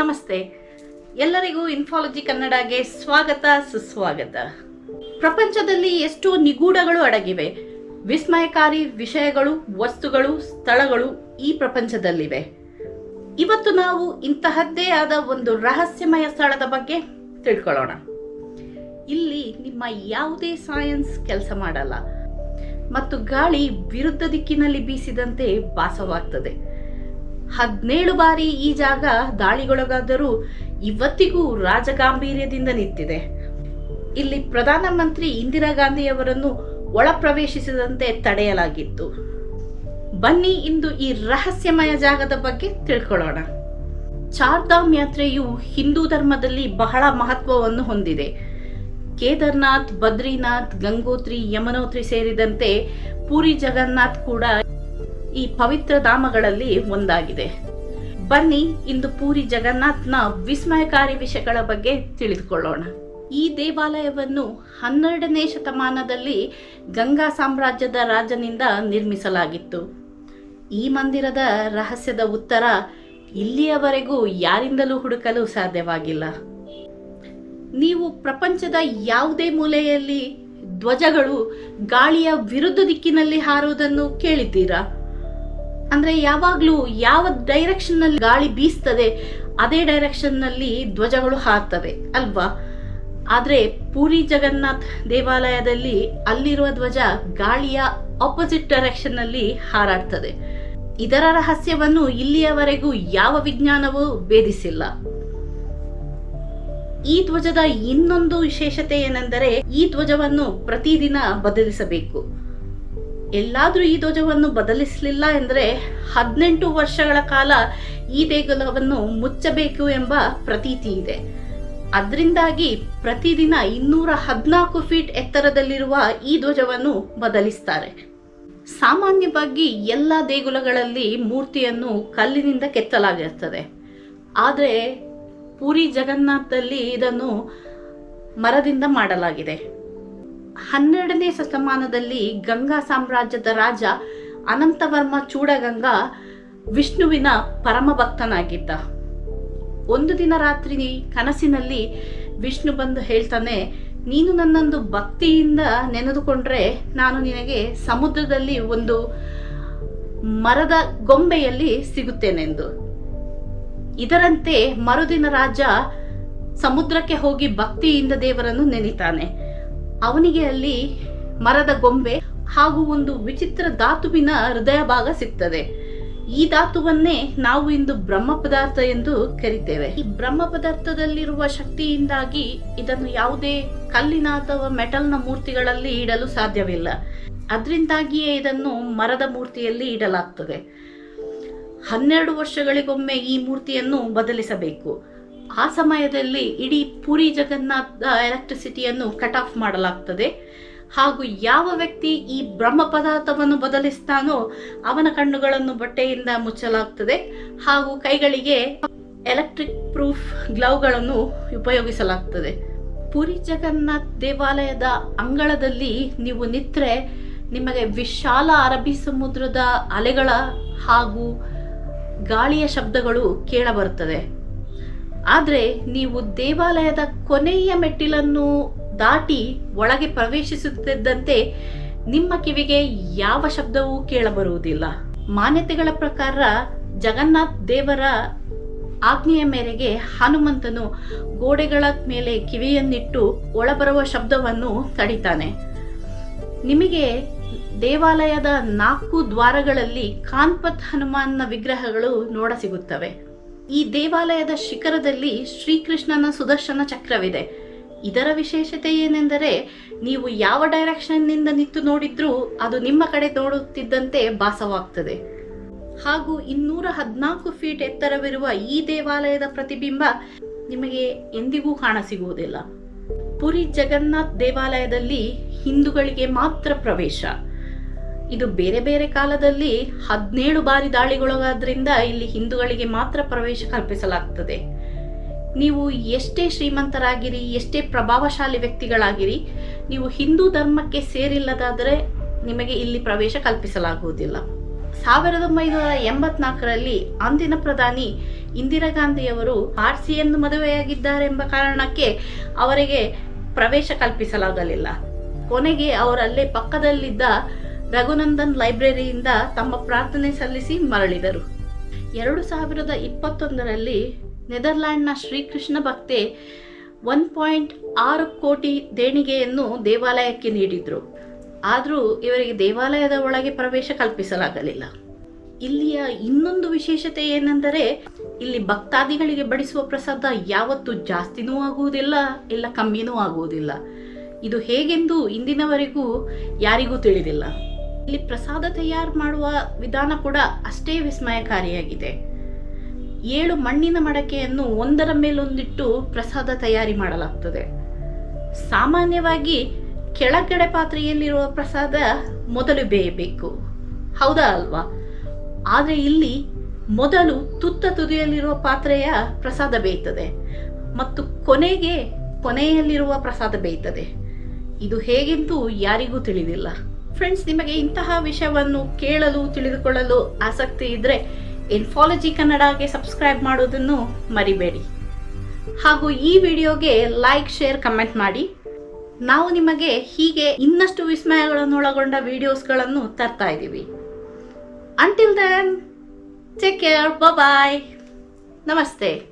ನಮಸ್ತೆ. ಎಲ್ಲರಿಗೂ ಇನ್ಫಾಲಜಿ ಕನ್ನಡಗೆ ಸ್ವಾಗತ, ಸುಸ್ವಾಗತ. ಪ್ರಪಂಚದಲ್ಲಿ ಎಷ್ಟೋ ನಿಗೂಢಗಳು ಅಡಗಿವೆ. ವಿಸ್ಮಯಕಾರಿ ವಿಷಯಗಳು, ವಸ್ತುಗಳು, ಸ್ಥಳಗಳು ಈ ಪ್ರಪಂಚದಲ್ಲಿವೆ. ಇವತ್ತು ನಾವು ಇಂತಹದ್ದೇ ಆದ ಒಂದು ರಹಸ್ಯಮಯ ಸ್ಥಳದ ಬಗ್ಗೆ ತಿಳ್ಕೊಳ್ಳೋಣ. ಇಲ್ಲಿ ನಿಮ್ಮ ಯಾವುದೇ ಸೈನ್ಸ್ ಕೆಲಸ ಮಾಡಲ್ಲ. ಮತ್ತು ಗಾಳಿ ವಿರುದ್ಧ ದಿಕ್ಕಿನಲ್ಲಿ ಬೀಸಿದಂತೆ ಭಾಸವಾಗ್ತದೆ. ಹದಿನೇಳು ಬಾರಿ ಈ ಜಾಗ ದಾಳಿಗೊಳಗಾದರೂ ಇವತ್ತಿಗೂ ರಾಜಗಾಂಭೀರ್ಯದಿಂದ ನಿಂತಿದೆ. ಇಲ್ಲಿ ಪ್ರಧಾನಮಂತ್ರಿ ಇಂದಿರಾ ಗಾಂಧಿಯವರನ್ನು ಒಳ ಪ್ರವೇಶಿಸದಂತೆ ತಡೆಯಲಾಗಿತ್ತು. ಬನ್ನಿ ಇಂದು ಈ ರಹಸ್ಯಮಯ ಜಾಗದ ಬಗ್ಗೆ ತಿಳ್ಕೊಳ್ಳೋಣ. ಚಾರ್ಧಾಮ್ ಯಾತ್ರೆಯು ಹಿಂದೂ ಧರ್ಮದಲ್ಲಿ ಬಹಳ ಮಹತ್ವವನ್ನು ಹೊಂದಿದೆ. ಕೇದಾರ್ನಾಥ್, ಬದ್ರಿನಾಥ್, ಗಂಗೋತ್ರಿ, ಯಮನೋತ್ರಿ ಸೇರಿದಂತೆ ಪುರಿ ಜಗನ್ನಾಥ್ ಕೂಡ ಈ ಪವಿತ್ರ ಧಾಮಗಳಲ್ಲಿ ಒಂದಾಗಿದೆ. ಬನ್ನಿ, ಇಂದು ಪೂರಿ ಜಗನ್ನಾಥ್ನ ವಿಸ್ಮಯಕಾರಿ ವಿಷಯಗಳ ಬಗ್ಗೆ ತಿಳಿದುಕೊಳ್ಳೋಣ. ಈ ದೇವಾಲಯವನ್ನು ಹನ್ನೆರಡನೇ ಶತಮಾನದಲ್ಲಿ ಗಂಗಾ ಸಾಮ್ರಾಜ್ಯದ ರಾಜನಿಂದ ನಿರ್ಮಿಸಲಾಗಿತ್ತು. ಈ ಮಂದಿರದ ರಹಸ್ಯದ ಉತ್ತರ ಇಲ್ಲಿಯವರೆಗೂ ಯಾರಿಂದಲೂ ಹುಡುಕಲು ಸಾಧ್ಯವಾಗಿಲ್ಲ. ನೀವು ಪ್ರಪಂಚದ ಯಾವುದೇ ಮೂಲೆಯಲ್ಲಿ ಧ್ವಜಗಳು ಗಾಳಿಯ ವಿರುದ್ಧ ದಿಕ್ಕಿನಲ್ಲಿ ಹಾರುವುದನ್ನು ಕೇಳಿದ್ದೀರಾ? ಅಂದ್ರೆ ಯಾವಾಗ್ಲೂ ಯಾವ ಡೈರೆಕ್ಷನ್ನಲ್ಲಿ ಗಾಳಿ ಬೀಸ್ತದೆ, ಅದೇ ಡೈರೆಕ್ಷನ್ನಲ್ಲಿ ಧ್ವಜಗಳು ಹಾರ್ತವೆ, ಅಲ್ವಾ? ಆದ್ರೆ ಪುರಿ ಜಗನ್ನಾಥ್ ದೇವಾಲಯದಲ್ಲಿ ಅಲ್ಲಿರುವ ಧ್ವಜ ಗಾಳಿಯ ಆಪೋಸಿಟ್ ಡೈರೆಕ್ಷನ್ನಲ್ಲಿ ಹಾರಾಡ್ತದೆ. ಇದರ ರಹಸ್ಯವನ್ನು ಇಲ್ಲಿಯವರೆಗೂ ಯಾವ ವಿಜ್ಞಾನವೂ ಭೇದಿಸಿಲ್ಲ. ಈ ಧ್ವಜದ ಇನ್ನೊಂದು ವಿಶೇಷತೆ ಏನೆಂದರೆ ಈ ಧ್ವಜವನ್ನು ಪ್ರತಿದಿನ ಬದಲಿಸಬೇಕು. ಎಲ್ಲಾದ್ರೂ ಈ ಧ್ವಜವನ್ನು ಬದಲಿಸಲಿಲ್ಲ ಎಂದರೆ ಹದಿನೆಂಟು ವರ್ಷಗಳ ಕಾಲ ಈ ದೇಗುಲವನ್ನು ಮುಚ್ಚಬೇಕು ಎಂಬ ಪ್ರತೀತಿ ಇದೆ. ಅದರಿಂದಾಗಿ ಪ್ರತಿದಿನ ಇನ್ನೂರ ಹದಿನಾಲ್ಕು ಫೀಟ್ ಎತ್ತರದಲ್ಲಿರುವ ಈ ಧ್ವಜವನ್ನು ಬದಲಿಸ್ತಾರೆ. ಸಾಮಾನ್ಯವಾಗಿ ಎಲ್ಲ ದೇಗುಲಗಳಲ್ಲಿ ಮೂರ್ತಿಯನ್ನು ಕಲ್ಲಿನಿಂದ ಕೆತ್ತಲಾಗಿರ್ತದೆ. ಆದರೆ ಪುರಿ ಜಗನ್ನಾಥದಲ್ಲಿ ಇದನ್ನು ಮರದಿಂದ ಮಾಡಲಾಗಿದೆ. ಹನ್ನೆರಡನೇ ಶತಮಾನದಲ್ಲಿ ಗಂಗಾ ಸಾಮ್ರಾಜ್ಯದ ರಾಜ ಅನಂತವರ್ಮ ಚೂಡಗಂಗಾ ವಿಷ್ಣುವಿನ ಪರಮ ಭಕ್ತನಾಗಿದ್ದ ಒಂದು ದಿನ ರಾತ್ರಿ ಕನಸಿನಲ್ಲಿ ವಿಷ್ಣು ಬಂದು ಹೇಳ್ತಾನೆ, ನೀನು ನನ್ನೊಂದು ಭಕ್ತಿಯಿಂದ ನೆನೆದುಕೊಂಡ್ರೆ ನಾನು ನಿನಗೆ ಸಮುದ್ರದಲ್ಲಿ ಒಂದು ಮರದ ಗೊಂಬೆಯಲ್ಲಿ ಸಿಗುತ್ತೇನೆಂದು. ಇದರಂತೆ ಮರುದಿನ ರಾಜ ಸಮುದ್ರಕ್ಕೆ ಹೋಗಿ ಭಕ್ತಿಯಿಂದ ದೇವರನ್ನು ನೆನಿತಾನೆ. ಅವನಿಗೆ ಅಲ್ಲಿ ಮರದ ಗೊಂಬೆ ಹಾಗೂ ಒಂದು ವಿಚಿತ್ರ ಧಾತುವಿನ ಹೃದಯ ಭಾಗ ಸಿಗ್ತದೆ. ಈ ಧಾತುವನ್ನೇ ನಾವು ಇಂದು ಬ್ರಹ್ಮ ಪದಾರ್ಥ ಎಂದು ಕರಿತೇವೆ. ಈ ಬ್ರಹ್ಮ ಪದಾರ್ಥದಲ್ಲಿರುವ ಶಕ್ತಿಯಿಂದಾಗಿ ಇದನ್ನು ಯಾವುದೇ ಕಲ್ಲಿನ ಅಥವಾ ಮೆಟಲ್ನ ಮೂರ್ತಿಗಳಲ್ಲಿ ಇಡಲು ಸಾಧ್ಯವಿಲ್ಲ. ಅದರಿಂದಾಗಿಯೇ ಇದನ್ನು ಮರದ ಮೂರ್ತಿಯಲ್ಲಿ ಇಡಲಾಗ್ತದೆ. ಹನ್ನೆರಡು ವರ್ಷಗಳಿಗೊಮ್ಮೆ ಈ ಮೂರ್ತಿಯನ್ನು ಬದಲಿಸಬೇಕು. ಆ ಸಮಯದಲ್ಲಿ ಇಡೀ ಪುರಿ ಜಗನ್ನಾಥ ಎಲೆಕ್ಟ್ರಿಸಿಟಿಯನ್ನು ಕಟ್ ಆಫ್ ಮಾಡಲಾಗ್ತದೆ. ಹಾಗೂ ಯಾವ ವ್ಯಕ್ತಿ ಈ ಬ್ರಹ್ಮ ಪದಾರ್ಥವನ್ನು ಬದಲಿಸ್ತಾನೋ ಅವನ ಕಣ್ಣುಗಳನ್ನು ಬಟ್ಟೆಯಿಂದ ಮುಚ್ಚಲಾಗ್ತದೆ. ಹಾಗೂ ಕೈಗಳಿಗೆ ಎಲೆಕ್ಟ್ರಿಕ್ ಪ್ರೂಫ್ ಗ್ಲೌಗಳನ್ನು ಉಪಯೋಗಿಸಲಾಗ್ತದೆ. ಪುರಿ ಜಗನ್ನಾಥ್ ದೇವಾಲಯದ ಅಂಗಳದಲ್ಲಿ ನೀವು ನಿತ್ರೆ ನಿಮಗೆ ವಿಶಾಲ ಅರಬ್ಬಿ ಸಮುದ್ರದ ಅಲೆಗಳ ಹಾಗೂ ಗಾಳಿಯ ಶಬ್ದಗಳು ಕೇಳಬರುತ್ತದೆ. ಆದರೆ ನೀವು ದೇವಾಲಯದ ಕೊನೆಯ ಮೆಟ್ಟಿಲನ್ನು ದಾಟಿ ಒಳಗೆ ಪ್ರವೇಶಿಸುತ್ತಿದ್ದಂತೆ ನಿಮ್ಮ ಕಿವಿಗೆ ಯಾವ ಶಬ್ದವೂ ಕೇಳಬರುವುದಿಲ್ಲ. ಮಾನ್ಯತೆಗಳ ಪ್ರಕಾರ ಜಗನ್ನಾಥ್ ದೇವರ ಆಜ್ಞೆಯ ಮೇರೆಗೆ ಹನುಮಂತನು ಗೋಡೆಗಳ ಮೇಲೆ ಕಿವಿಯನ್ನಿಟ್ಟು ಒಳಬರುವ ಶಬ್ದವನ್ನು ತಡಿತಾನೆ. ನಿಮಗೆ ದೇವಾಲಯದ ನಾಲ್ಕು ದ್ವಾರಗಳಲ್ಲಿ ಕಾನ್ಪತ್ ಹನುಮಾನ್ನ ವಿಗ್ರಹಗಳು ನೋಡ ಸಿಗುತ್ತವೆ ಈ ದೇವಾಲಯದ ಶಿಖರದಲ್ಲಿ ಶ್ರೀಕೃಷ್ಣನ ಸುದರ್ಶನ ಚಕ್ರವಿದೆ. ಇದರ ವಿಶೇಷತೆ ಏನೆಂದರೆ, ನೀವು ಯಾವ ಡೈರೆಕ್ಷನ್ನಿಂದ ನಿಂತು ನೋಡಿದ್ರೂ ಅದು ನಿಮ್ಮ ಕಡೆ ನೋಡುತ್ತಿದ್ದಂತೆ ಭಾಸವಾಗ್ತದೆ. ಹಾಗೂ ಇನ್ನೂರ ಹದಿನಾಲ್ಕು ಫೀಟ್ ಎತ್ತರವಿರುವ ಈ ದೇವಾಲಯದ ಪ್ರತಿಬಿಂಬ ನಿಮಗೆ ಎಂದಿಗೂ ಕಾಣಸಿಗುವುದಿಲ್ಲ. ಪುರಿ ಜಗನ್ನಾಥ್ ದೇವಾಲಯದಲ್ಲಿ ಹಿಂದೂಗಳಿಗೆ ಮಾತ್ರ ಪ್ರವೇಶ. ಇದು ಬೇರೆ ಬೇರೆ ಕಾಲದಲ್ಲಿ ಹದಿನೇಳು ಬಾರಿ ದಾಳಿಗೊಳಗಾದ್ರಿಂದ ಇಲ್ಲಿ ಹಿಂದೂಗಳಿಗೆ ಮಾತ್ರ ಪ್ರವೇಶ ಕಲ್ಪಿಸಲಾಗ್ತದೆ. ನೀವು ಎಷ್ಟೇ ಶ್ರೀಮಂತರಾಗಿರಿ, ಎಷ್ಟೇ ಪ್ರಭಾವಶಾಲಿ ವ್ಯಕ್ತಿಗಳಾಗಿರಿ, ನೀವು ಹಿಂದೂ ಧರ್ಮಕ್ಕೆ ಸೇರಿಲ್ಲದಾದರೆ ನಿಮಗೆ ಇಲ್ಲಿ ಪ್ರವೇಶ ಕಲ್ಪಿಸಲಾಗುವುದಿಲ್ಲ. ಸಾವಿರದ ಒಂಬೈನೂರ ಎಂಬತ್ನಾಲ್ಕರಲ್ಲಿ ಅಂದಿನ ಪ್ರಧಾನಿ ಇಂದಿರಾ ಗಾಂಧಿಯವರು ಆರ್ಸಿಯನ್ನು ಮದುವೆಯಾಗಿದ್ದಾರೆ ಎಂಬ ಕಾರಣಕ್ಕೆ ಅವರಿಗೆ ಪ್ರವೇಶ ಕಲ್ಪಿಸಲಾಗಲಿಲ್ಲ. ಕೊನೆಗೆ ಅವರಲ್ಲೇ ಪಕ್ಕದಲ್ಲಿದ್ದ ರಘುನಂದನ್ ಲೈಬ್ರರಿಯಿಂದ ತಮ್ಮ ಪ್ರಾರ್ಥನೆ ಸಲ್ಲಿಸಿ ಮರಳಿದರು. ಎರಡು ಸಾವಿರದ ಇಪ್ಪತ್ತೊಂದರಲ್ಲಿ ನೆದರ್ಲ್ಯಾಂಡ್ನ ಶ್ರೀಕೃಷ್ಣ ಭಕ್ತೆ ಒನ್ ಪಾಯಿಂಟ್ ಆರು ಕೋಟಿ ದೇಣಿಗೆಯನ್ನು ದೇವಾಲಯಕ್ಕೆ ನೀಡಿದ್ರು. ಆದರೂ ಇವರಿಗೆ ದೇವಾಲಯದ ಒಳಗೆ ಪ್ರವೇಶ ಕಲ್ಪಿಸಲಾಗಲಿಲ್ಲ. ಇಲ್ಲಿಯ ಇನ್ನೊಂದು ವಿಶೇಷತೆ ಏನೆಂದರೆ, ಇಲ್ಲಿ ಭಕ್ತಾದಿಗಳಿಗೆ ಬಡಿಸುವ ಪ್ರಸಾದ ಯಾವತ್ತೂ ಜಾಸ್ತಿನೂ ಆಗುವುದಿಲ್ಲ, ಇಲ್ಲ ಕಮ್ಮಿನೂ ಆಗುವುದಿಲ್ಲ. ಇದು ಹೇಗೆಂದು ಇಂದಿನವರೆಗೂ ಯಾರಿಗೂ ತಿಳಿದಿಲ್ಲ. ಇಲ್ಲಿ ಪ್ರಸಾದ ತಯಾರು ಮಾಡುವ ವಿಧಾನ ಕೂಡ ಅಷ್ಟೇ ವಿಸ್ಮಯಕಾರಿಯಾಗಿದೆ. ಏಳು ಮಣ್ಣಿನ ಮಡಕೆಯನ್ನು ಒಂದರ ಮೇಲೊಂದಿಟ್ಟು ಪ್ರಸಾದ ತಯಾರಿ ಮಾಡಲಾಗ್ತದೆ. ಸಾಮಾನ್ಯವಾಗಿ ಕೆಳಗಡೆ ಪಾತ್ರೆಯಲ್ಲಿರುವ ಪ್ರಸಾದ ಮೊದಲು ಬೇಯಬೇಕು. ಹೌದಾ ಅಲ್ವಾ? ಆದರೆ ಇಲ್ಲಿ ಮೊದಲು ತುತ್ತ ತುದಿಯಲ್ಲಿರುವ ಪಾತ್ರೆಯ ಪ್ರಸಾದ ಬೇಯ್ತದೆ ಮತ್ತು ಕೊನೆಗೆ ಕೊನೆಯಲ್ಲಿರುವ ಪ್ರಸಾದ ಬೇಯ್ತದೆ. ಇದು ಹೇಗೆಂತೂ ಯಾರಿಗೂ ತಿಳಿದಿಲ್ಲ. ಫ್ರೆಂಡ್ಸ್ ನಿಮಗೆ ಇಂತಹ ವಿಷಯವನ್ನು ಕೇಳಲು, ತಿಳಿದುಕೊಳ್ಳಲು ಆಸಕ್ತಿ ಇದ್ದರೆ ಇನ್ಫಾಲಜಿ ಕನ್ನಡಗೆ ಸಬ್ಸ್ಕ್ರೈಬ್ ಮಾಡೋದನ್ನು ಮರಿಬೇಡಿ. ಹಾಗೂ ಈ ವಿಡಿಯೋಗೆ ಲೈಕ್ ಶೇರ್ ಕಮೆಂಟ್ ಮಾಡಿ. ನಾವು ನಿಮಗೆ ಹೀಗೆ ಇನ್ನಷ್ಟು ವಿಸ್ಮಯಗಳನ್ನು ಒಳಗೊಂಡ ವಿಡಿಯೋಸ್ಗಳನ್ನು ತರ್ತಾ ಇದ್ದೀವಿ. Until then take care bye ನಮಸ್ತೆ.